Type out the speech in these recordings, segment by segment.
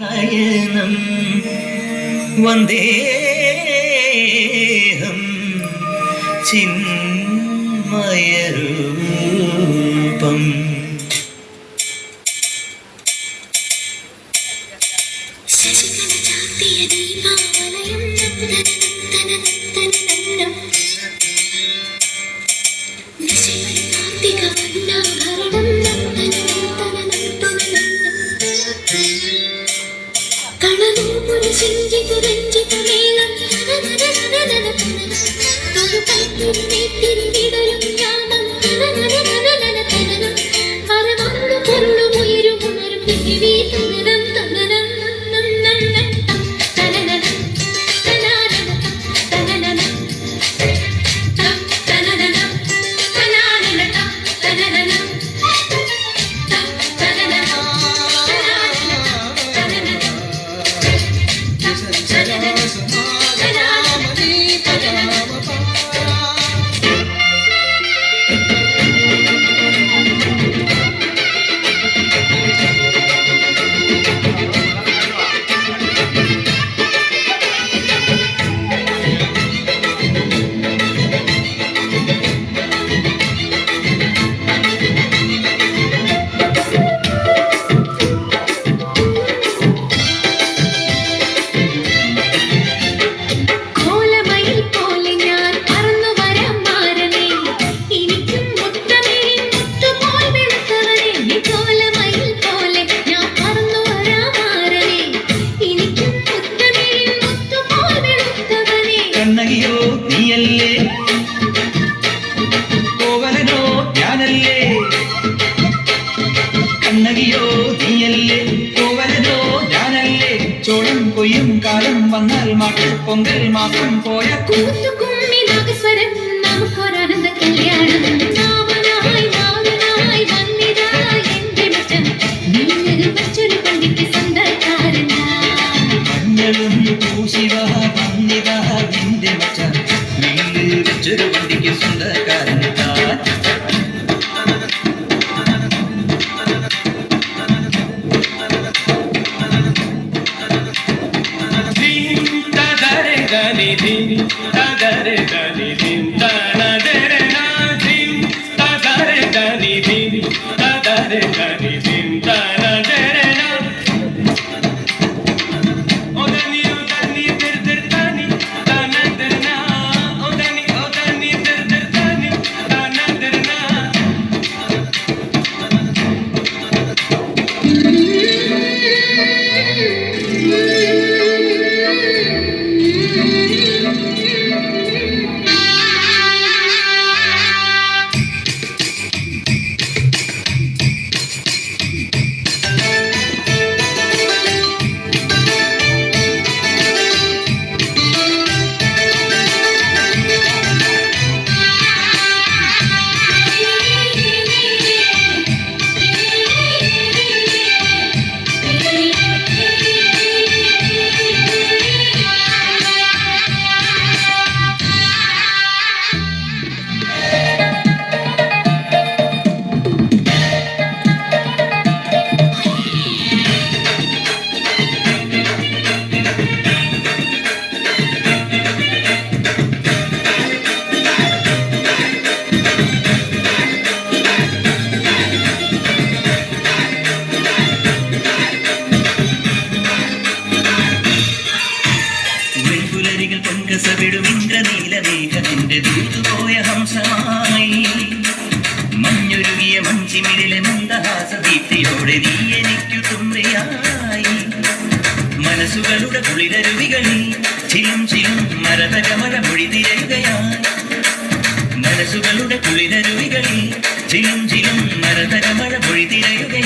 நயனம் வந்தேகம் சின்மயரூபம் Thank you. നെറ്റി വന്നാൽ മാട്ടു പൊങ്കൽ പോയ കൂട്ടുകുമ്മി നാഗസ്വരം നമുക്കൊരാനന്ദ കല്യാണം വെച്ചൊരു Daddy. നെഞ്ചിമിടിലെ മന്ദഹാസ ദീപ്തിയോടെ നീ എനിക്കു തുമ്പയായി. മനസ്സുകളുടെ കുളിരരുവികളിൽ ചിലും ചിലും മരതകമല മൊഴി തിരയുകയായി മനസ്സുകളുടെ കുളിരരുവികളിൽ ചിലും ചിലും മരതകമല മൊഴി തിരയുകയായി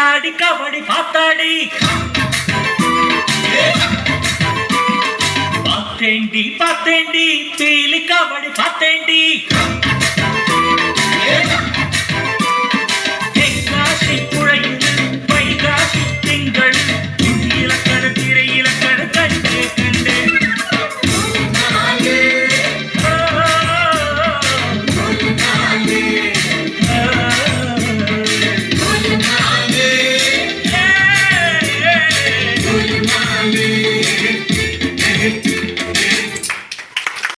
ஆடி கபடி பாத்தாடி பார்த்தேண்டி பார்த்தேண்டி பீலி கபடி பார்த்தேண்டி